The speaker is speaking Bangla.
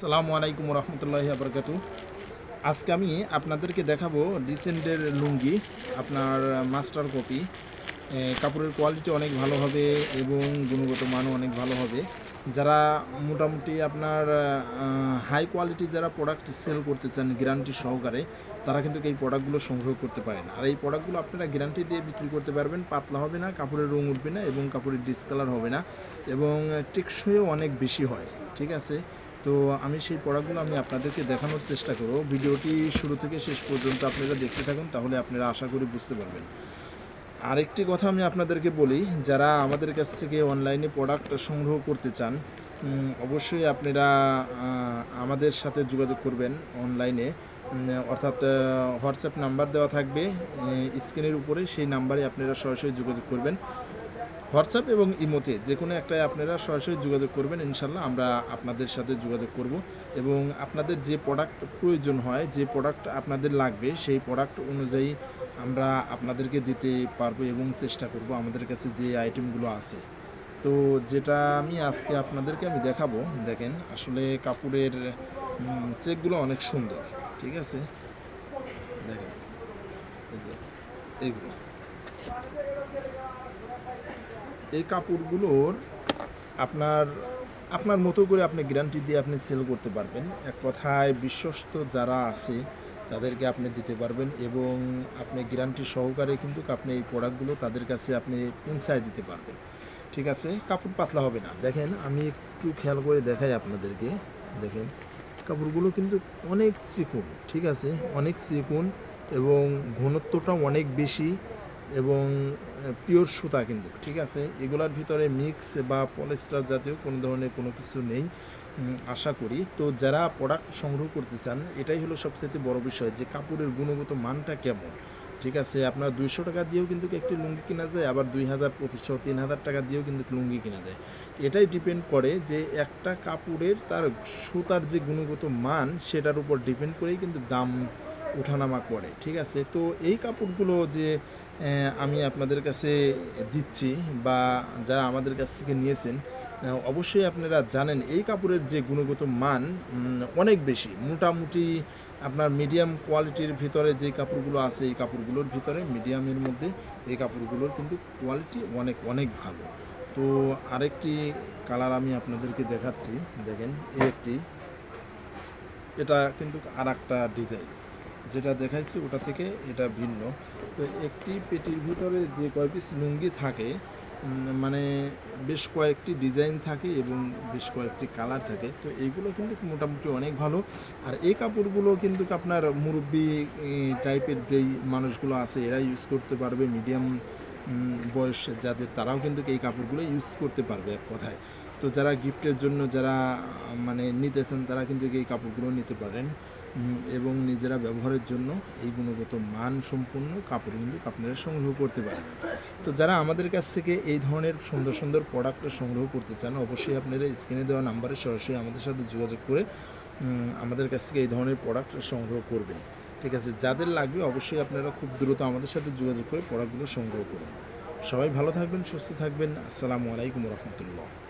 সালামু আলাইকুম রহমতুল্লাহি আবরকাতু। আজকে আমি আপনাদেরকে দেখাবো ডিসেন্টের লুঙ্গি, আপনার মাস্টার কপি। কাপড়ের কোয়ালিটি অনেক ভালো হবে এবং গুণগত মানও অনেক ভালো হবে। যারা মোটামুটি আপনার হাই কোয়ালিটি যারা প্রোডাক্ট সেল করতে চান গ্যারান্টি সহকারে, তারা কিন্তু এই প্রোডাক্টগুলো সংগ্রহ করতে পারেন আর এই প্রোডাক্টগুলো আপনারা গ্যারান্টি দিয়ে বিক্রি করতে পারবেন, পাতলা হবে না, কাপড়ের রং উঠবে না এবং কাপড়ের ডিসকালার হবে না এবং টেকসইও অনেক বেশি হয়, ঠিক আছে? তো আমি সেই প্রোডাক্টগুলো আমি আপনাদেরকে দেখানোর চেষ্টা করব। ভিডিওটি শুরু থেকে শেষ পর্যন্ত আপনারা দেখতে থাকুন, তাহলে আপনারা আশা করি বুঝতে পারবেন। আরেকটি কথা আমি আপনাদেরকে বলি, যারা আমাদের কাছ থেকে অনলাইনে প্রোডাক্ট সংগ্রহ করতে চান অবশ্যই আপনারা আমাদের সাথে যোগাযোগ করবেন অনলাইনে। অর্থাৎ হোয়াটসঅ্যাপ নাম্বার দেওয়া থাকবে স্ক্রিনের উপরে সেই নাম্বারে আপনারা সরাসরি যোগাযোগ করবেন। হোয়াটসঅ্যাপ এবং ইমোতে যে কোনো একটাই আপনারা সরাসরি যোগাযোগ করবেন ইনশাল্লাহ আমরা আপনাদের সাথে যোগাযোগ করব এবং আপনাদের যে প্রোডাক্ট প্রয়োজন হয়, যে প্রোডাক্ট আপনাদের লাগবে, সেই প্রোডাক্ট অনুযায়ী আমরা আপনাদেরকে দিতে পারব এবং চেষ্টা করব আমাদের কাছে যে আইটেমগুলো আছে। তো যেটা আমি আজকে আপনাদেরকে আমি দেখাবো, দেখেন আসলে কাপড়ের চেকগুলো অনেক সুন্দর, ঠিক আছে? দেখেন, এই এইগুলো। এই কাপড়গুলোর আপনার আপনার মতো করে আপনি গ্যারান্টি দিয়ে আপনি সেল করতে পারবেন। এক কথায় বিশ্বস্ত যারা আছে, তাদেরকে আপনি দিতে পারবেন এবং আপনি গ্যারান্টি সহকারে কিন্তু আপনি এই প্রোডাক্টগুলো তাদের কাছে আপনি পৌঁছায় দিতে পারবেন। ঠিক আছে? কাপড় পাতলা হবে না। দেখেন, আমি একটু খেয়াল করে দেখাই আপনাদেরকে। দেখেন, কাপড়গুলো কিন্তু অনেক চিকুন, ঠিক আছে? অনেক চিকুন এবং ঘনত্বটা অনেক বেশি। এবং পিওর সুতা কিন্তু, ঠিক আছে? এগুলার ভিতরে মিক্স বা পলিস্টার জাতীয় কোনো ধরনের কোনো কিছু নেই আশা করি। তো যারা প্রোডাক্ট সংগ্রহ করতে চান, এটাই হলো সবচেয়ে বড় বিষয় যে কাপড়ের গুণগত মানটা কেমন, ঠিক আছে? আপনার দুইশো টাকা দিয়েও কিন্তু একটি লুঙ্গি কেনা যায়, আবার দুই হাজার, পঁচিশশো, তিন হাজার টাকা দিয়েও কিন্তু লুঙ্গি কেনা যায়। এটাই ডিপেন্ড করে যে একটা কাপড়ের তার সুতার যে গুণগত মান, সেটার উপর ডিপেন্ড করেই কিন্তু দাম ওঠানামা করে, ঠিক আছে? তো এই কাপড়গুলো যে আমি আপনাদের কাছে দিচ্ছি বা যারা আমাদের কাছ থেকে নিয়েছেন অবশ্যই আপনারা জানেন এই কাপড়ের যে গুণগত মান অনেক বেশি। মোটামুটি আপনার মিডিয়াম কোয়ালিটির ভিতরে যে কাপড়গুলো আছে, এই কাপড়গুলোর ভিতরে মিডিয়ামের মধ্যে এই কাপড়গুলোর কিন্তু কোয়ালিটি অনেক অনেক ভালো। তো আরেকটি কালার আমি আপনাদেরকে দেখাচ্ছি। দেখেন, এই একটি। এটা কিন্তু আর একটা ডিজাইন যেটা দেখাইছি, ওটা থেকে এটা ভিন্ন। তো একটি পেটির ভিতরে যে কয় পিস লুঙ্গি থাকে মানে বেশ কয়েকটি ডিজাইন থাকে এবং বেশ কয়েকটি কালার থাকে, তো এইগুলো কিন্তু মোটামুটি অনেক ভালো। আর এই কাপড়গুলো কিন্তু আপনার মুরব্বি টাইপের যেই মানুষগুলো আছে, এরা ইউজ করতে পারবে মিডিয়াম বয়স যাদের, তারাও কিন্তু এই কাপড়গুলো ইউজ করতে পারবে এক কথায়। তো যারা গিফটের জন্য যারা মানে নিতেছেন, তারা কিন্তু এই কাপড়গুলো নিতে পারেন। এবং নিজেরা ব্যবহারের জন্য এই গুণগত মান সম্পন্ন কাপড় কিন্তু আপনারা সংগ্রহ করতে পারেন। তো যারা আমাদের কাছ থেকে এই ধরনের সুন্দর সুন্দর প্রোডাক্ট সংগ্রহ করতে চান, অবশ্যই আপনারা স্ক্রিনে দেওয়া নাম্বারে সরাসরি আমাদের সাথে যোগাযোগ করে আমাদের কাছ থেকে এই ধরনের প্রোডাক্ট সংগ্রহ করবেন। ঠিক আছে? যাদের লাগবে অবশ্যই আপনারা খুব দ্রুত আমাদের সাথে যোগাযোগ করে প্রোডাক্টগুলো সংগ্রহ করুন। সবাই ভালো থাকবেন, সুস্থ থাকবেন। আসসালামু আলাইকুম রহমতুল্লাহ।